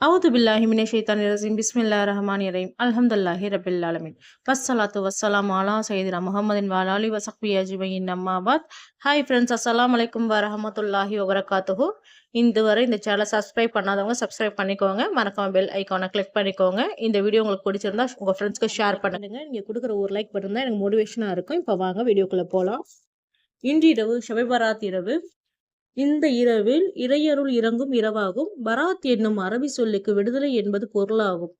அவுது பில்லாஹி மினே ஷைத்தான் ரசீம் பிஸ்மில்லா ரஹ்மான் இரீம் அல்ஹம்துல்லாஹி ரபில் ஆலமின் வஸ்ஸலாத்து வஸ்ஸலாம் அலா சைதினா முகமதின் வாலாலி வசக்பி அஜ்மையின் அம்மாபாத் ஹாய் ஃப்ரெண்ட்ஸ் அஸ்ஸலாம் வலைக்கும் வரஹமத்துல்லாஹி வபரகாத்துஹு இந்த வரை இந்த சேனலை சப்ஸ்கிரைப் பண்ணாதவங்க சப்ஸ்கிரைப் பண்ணிக்கோங்க. மறக்காம பெல் ஐக்கானை கிளிக் பண்ணிக்கோங்க. இந்த வீடியோ உங்களுக்கு பிடிச்சிருந்தா உங்கள் ஃப்ரெண்ட்ஸ்க்கு ஷேர் பண்ணுங்க. நீங்கள் கொடுக்குற ஒரு லைக் பண்ணிருந்தா எனக்கு மோட்டிவேஷனாக இருக்கும். இப்போ வாங்க வீடியோக்குள்ளே போகலாம் இன்று இரவு ஷபைபராத் இரவு இந்த இரவில் இறையருள் இறங்கும் இரவாகும். பராத் என்னும் அரபி சொல்லுக்கு விடுதலை என்பது பொருளாகும்.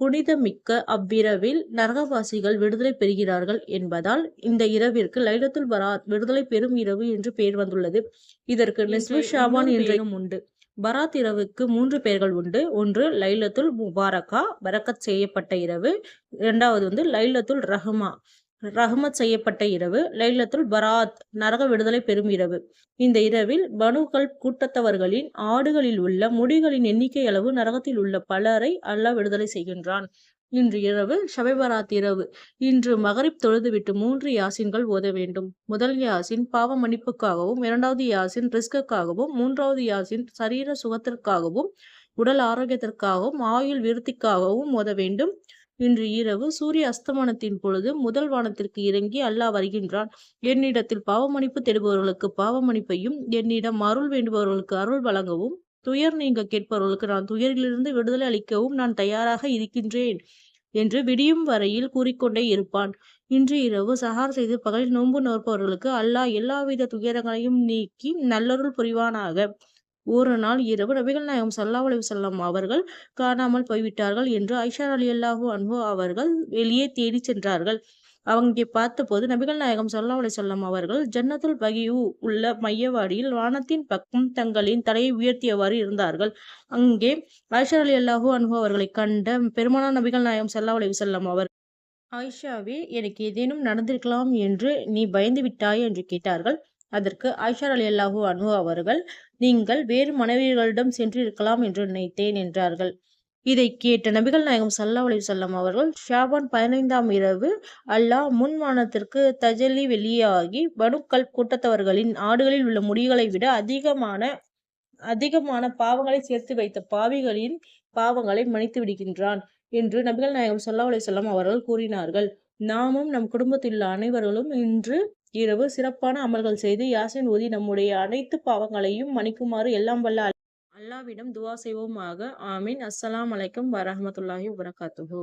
புனிதமிக்க அவ்விரவில் நரகவாசிகள் விடுதலை பெறுகிறார்கள் என்பதால் இந்த இரவிற்கு லைலத்துல் பராத் விடுதலை பெறும் இரவு என்று பெயர் வந்துள்ளது. இதற்கு நெஸ்வு ஷாபான் என்றும் உண்டு. பராத் இரவுக்கு மூன்று பெயர்கள் உண்டு. ஒன்று லைலத்துல் முபாரகா பரக்கத் செய்யப்பட்ட இரவு. இரண்டாவது வந்து லைலத்துல் ரஹ்மா. ரஹ்மத் செய்யப்பட்ட இரவு லைலத்துல் பராத் நரக விடுதலை பெறும் இரவு. இந்த இரவில் பனுக்கள் கூட்டத்தவர்களின் ஆடுகளில் உள்ள முடிகளின் எண்ணிக்கை அளவு நரகத்தில் உள்ள பலரை அல்லாஹ் விடுதலை செய்கின்றான். இன்று இரவு ஷபைபராத் இரவு. இன்று மகரிப் தொழுதுவிட்டு மூன்று யாசின்கள் ஓத வேண்டும். முதல் யாசின் பாவ மன்னிப்புக்காகவும் இரண்டாவது யாசின் ரிஸ்குக்காகவும் மூன்றாவது யாசின் சரீர சுகத்திற்காகவும் உடல் ஆரோக்கியத்திற்காகவும் ஆயுள் விருத்திக்காகவும் ஓத வேண்டும். இன்று இரவு சூரிய அஸ்தமனத்தின் பொழுது முதல் வானத்திற்கு இறங்கி அல்லாஹ் வருகின்றான். என்னிடத்தில் பாவமணிப்பு தேடுபவர்களுக்கு பாவமணிப்பையும் என்னிடம் அருள் வேண்டுபவர்களுக்கு அருள் வழங்கவும் துயர் நீங்க கேட்பவர்களுக்கு நான் துயரிலிருந்து விடுதலை அளிக்கவும் நான் தயாராக இருக்கின்றேன் என்று விடியும் வரையில் கூறிக்கொண்டே இருப்பான். இன்று இரவு சஹார் செய்து பகலில் நோன்பு நோற்பவர்களுக்கு அல்லாஹ் எல்லாவித துயரங்களையும் நீக்கி நல்லருள் புரிவானாக. ஒரு நாள் இரவு நபிகள் நாயகம் சல்லாஹ் அலி அவர்கள் காணாமல் போய்விட்டார்கள் என்று ஐஷா அலி அல்லாஹூ அன்பு அவர்கள் வெளியே தேடி சென்றார்கள். அவங்க பார்த்தபோது நபிகள் நாயகம் சல்லா அலி சொல்லம் அவர்கள் ஜன்னத்துல் பகியூ உள்ள மையவாடியில் வானத்தின் பக்கம் தங்களின் தலையை உயர்த்தியவாறு இருந்தார்கள். அங்கே ஐஷா அலி அல்லாஹூ அன்பு அவர்களை கண்ட பெருமானா நபிகள் நாயகம் சல்லா அலி அவர் ஆயிஷாவே எனக்கு ஏதேனும் நடந்திருக்கலாம் என்று நீ பயந்து விட்டாய் என்று கேட்டார்கள். அதற்கு ஆயிஷா அலி அல்லாஹூ அனு அவர்கள் நீங்கள் வேறு மனைவிகளிடம் சென்றிருக்கலாம் என்று நினைத்தேன் என்றார்கள். இதை கேட்ட நபிகள் நாயகம் சல்லா அலி சொல்லம் அவர்கள் ஷாபான் பதினைந்தாம் இரவு அல்லாஹ் முன்மானத்திற்கு தஜலி வெளியாகி பனுக்கள் கூட்டத்தவர்களின் ஆடுகளில் உள்ள முடிகளை விட அதிகமான அதிகமான பாவங்களை சேர்த்து வைத்த பாவிகளின் பாவங்களை மன்னித்து விடுகின்றான் என்று நபிகள் நாயகம் சல்லா அலி சொல்லம் அவர்கள் கூறினார்கள். நாமும் நம் குடும்பத்தில் உள்ள அனைவர்களும் இன்று இரவு சிறப்பான அமல்கள் செய்து யாசின் ஓதி நம்முடைய அனைத்து பாவங்களையும் மன்னிக்குமாறு எல்லாம் வல்ல அல்லாவிடம் துவா செய்வோமாக. ஆமீன். அஸ்ஸலாம் அலைக்கும் வரஹமத்துல்லாஹி வரகாத்துஹூ